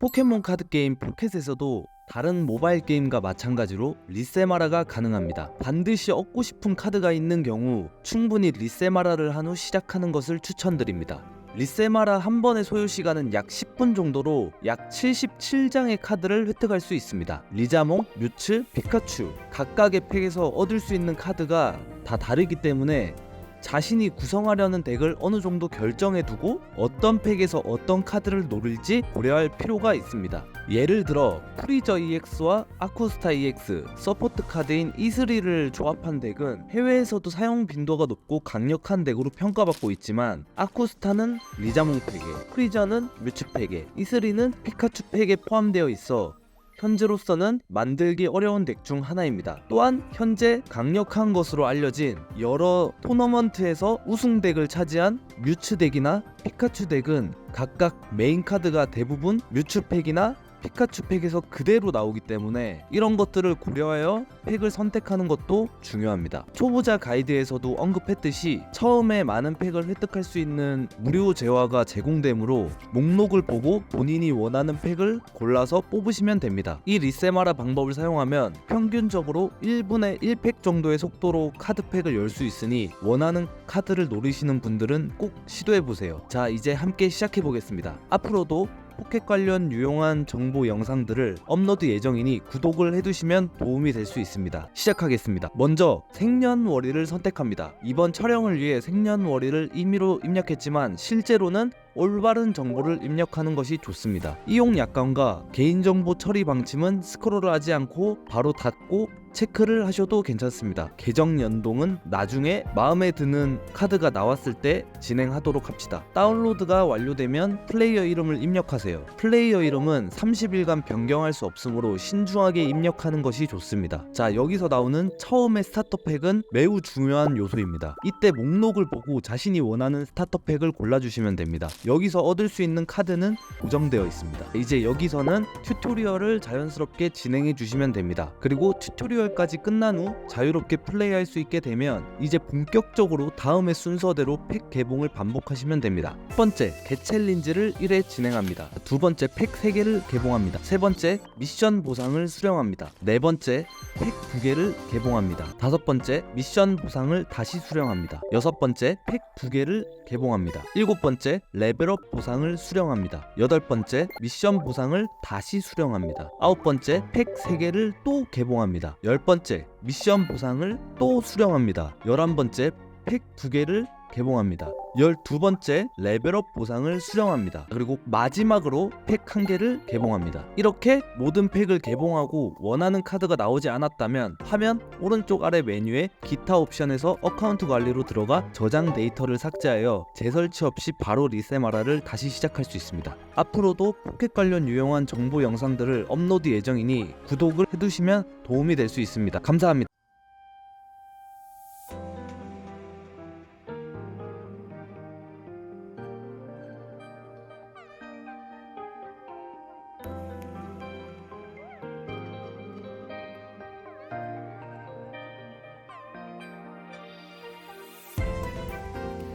포켓몬 카드 게임 포켓에서도 다른 모바일 게임과 마찬가지로 리세마라가 가능합니다. 반드시 얻고 싶은 카드가 있는 경우 충분히 리세마라를 한 후 시작하는 것을 추천드립니다. 리세마라 한 번의 소요 시간은 약 10분 정도로 약 77장의 카드를 획득할 수 있습니다. 리자몽, 뮤츠, 피카츄 각각의 팩에서 얻을 수 있는 카드가 다 다르기 때문에 자신이 구성하려는 덱을 어느 정도 결정해 두고 어떤 팩에서 어떤 카드를 노릴지 고려할 필요가 있습니다. 예를 들어 프리저 EX와 아쿠스타 EX 서포트 카드인 이스리를 조합한 덱은 해외에서도 사용 빈도가 높고 강력한 덱으로 평가받고 있지만 아쿠스타는 리자몽 팩에 프리저는 뮤츠 팩에 이스리는 피카츄 팩에 포함되어 있어 현재로서는 만들기 어려운 덱 중 하나입니다. 또한 현재 강력한 것으로 알려진 여러 토너먼트에서 우승 덱을 차지한 뮤츠 덱이나 피카츄 덱은 각각 메인 카드가 대부분 뮤츠 팩이나 피카츄 팩에서 그대로 나오기 때문에 이런 것들을 고려하여 팩을 선택하는 것도 중요합니다. 초보자 가이드에서도 언급했듯이 처음에 많은 팩을 획득할 수 있는 무료 재화가 제공되므로 목록을 보고 본인이 원하는 팩을 골라서 뽑으시면 됩니다. 이 리세마라 방법을 사용하면 평균적으로 1분의 1팩 정도의 속도로 카드팩을 열 수 있으니 원하는 카드를 노리시는 분들은 꼭 시도해 보세요. 자, 이제 함께 시작해 보겠습니다. 앞으로도 포켓 관련 유용한 정보 영상들을 업로드 예정이니 구독을 해두시면 도움이 될 수 있습니다. 시작하겠습니다. 먼저 생년월일을 선택합니다. 이번 촬영을 위해 생년월일을 임의로 입력했지만 실제로는 올바른 정보를 입력하는 것이 좋습니다. 이용 약관과 개인정보 처리 방침은 스크롤을 하지 않고 바로 닫고 체크를 하셔도 괜찮습니다. 계정 연동은 나중에 마음에 드는 카드가 나왔을 때 진행하도록 합시다. 다운로드가 완료되면 플레이어 이름을 입력하세요. 플레이어 이름은 30일간 변경할 수 없으므로 신중하게 입력하는 것이 좋습니다. 자, 여기서 나오는 처음의 스타터 팩은 매우 중요한 요소입니다. 이때 목록을 보고 자신이 원하는 스타터 팩을 골라주시면 됩니다. 여기서 얻을 수 있는 카드는 고정되어 있습니다. 이제 여기서는 튜토리얼을 자연스럽게 진행해 주시면 됩니다. 그리고 튜토리얼까지 끝난 후 자유롭게 플레이할 수 있게 되면 이제 본격적으로 다음의 순서대로 팩 개봉을 반복하시면 됩니다. 첫 번째, 개챌린지를 1회 진행합니다. 두 번째, 팩 3개를 개봉합니다. 세 번째, 미션 보상을 수령합니다. 네 번째, 팩 2개를 개봉합니다. 다섯 번째, 미션 보상을 다시 수령합니다. 여섯 번째, 팩 2개를 개봉합니다. 일곱 번째, 레벨 업 보상을 수령합니다. 여덟 번째, 미션 보상을 다시 수령합니다. 아홉 번째, 팩 3개를 또 개봉합니다. 열 번째, 미션 보상을 또 수령합니다. 열한 번째, 팩 2개를 개봉합니다. 12번째 레벨업 보상을 수령합니다. 그리고 마지막으로 팩 한 개를 개봉합니다. 이렇게 모든 팩을 개봉하고 원하는 카드가 나오지 않았다면 화면 오른쪽 아래 메뉴에 기타 옵션에서 어카운트 관리로 들어가 저장 데이터를 삭제하여 재설치 없이 바로 리세마라를 다시 시작할 수 있습니다. 앞으로도 포켓 관련 유용한 정보 영상들을 업로드 예정이니 구독을 해두시면 도움이 될 수 있습니다. 감사합니다.